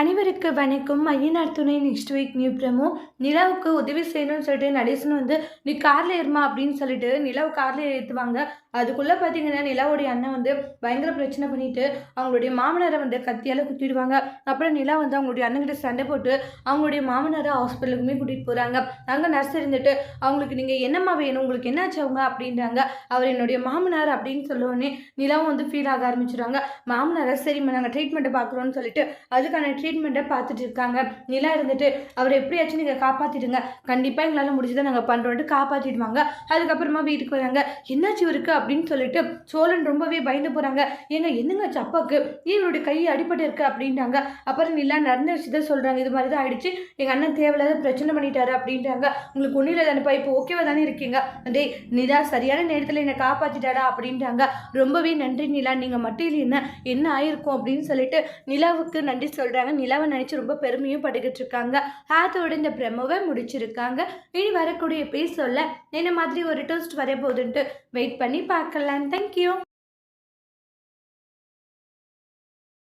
அனைவருக்கு வணக்கம். ஐயனார் துணை நெக்ஸ்ட் வீக் நியூ பிரமோ நிலாவுக்கு உதவி செய்யணும்னு சொல்லிட்டு நடேசன் வந்து நீ காரில் ஏறுமா அப்படின்னு சொல்லிட்டு நிலாவை காரில் ஏற்றுவாங்க அதுக்குள்ளே பார்த்தீங்கன்னா நிலாவுடைய அண்ணன் வந்து பயங்கர பிரச்சனை பண்ணிட்டு அவங்களுடைய மாமனாரை வந்து கத்தியால் குத்திடுவாங்க. அப்புறம் நிலா வந்து அவங்களுடைய அண்ணன்கிட்ட சண்டை போட்டு அவங்களுடைய மாமனாரை ஹாஸ்பிட்டலுக்குமே கூட்டிகிட்டு போகிறாங்க அங்கே நர்ஸ் இருந்துட்டு அவங்களுக்கு நீங்கள் என்னம்மா வேணும்? உங்களுக்கு என்னாச்சு அவங்க? அப்படின்றாங்க. அவர் என்னுடைய மாமனார் அப்படின்னு சொல்லவுடனே நிலாவும் வந்து ஃபீல் ஆக ஆரம்பிச்சிடுவாங்க மாமனாரை சரிம்மா நாங்கள் ட்ரீட்மெண்ட்டை பார்க்குறோன்னு சொல்லிட்டு அதுக்கான ட்ரீட்மெண்ட்டை பார்த்துட்டு இருக்காங்க. நிலா இருந்துட்டு அவர் எப்படியாச்சும் நீங்கள் காப்பாற்றிடுங்க கண்டிப்பாக எங்களால் முடிஞ்சதை நாங்கள் பண்ணுறோன்ட்டு காப்பாற்றிடுவாங்க அதுக்கப்புறமா வீட்டுக்கு வராங்க. என்னாச்சு இவருக்கு? அப்படின்னு சொல்லிட்டு சோழன் ரொம்பவே பயந்து போகிறாங்க ஏங்க என்னங்க சப்பாக்கு இவருடைய கை அடிபட்டு இருக்கு? அப்படின்றாங்க. அப்புறம் நிலா நடந்த விஷயத்த சொல்கிறாங்க இது மாதிரி தான் ஆயிடுச்சு. எங்கள் அண்ணன் தேவையில்லாத பிரச்சனை பண்ணிட்டாரு. அப்படின்றாங்க. உங்களுக்கு ஒன்றும் இல்லை தானேப்பா இப்போ ஓகேவா தானே இருக்கீங்க? டேய் நிலா சரியான நேரத்தில் என்னை காப்பாற்றிட்டாடா அப்படின்றாங்க. ரொம்பவே நன்றி நிலா. நீங்கள் மட்டும் இல்லைன்னா என்ன ஆயிருக்கும்? அப்படின்னு சொல்லிட்டு நிலாவுக்கு நன்றி சொல்கிறாங்க நிலாவை நினச்சி ரொம்ப பெருமையும் பட்டுக்கிட்டு இருக்காங்க. ஹேத்தோட இந்த ப்ரெமோவை முடிச்சிருக்காங்க. இனி வரக்கூடிய பேச சொல்ல என்ன மாதிரி ஒரு டோஸ்ட் வரப்போகுதுன்ட்டு வெயிட் பண்ணி பார்க்கலாம். தேங்க்யூ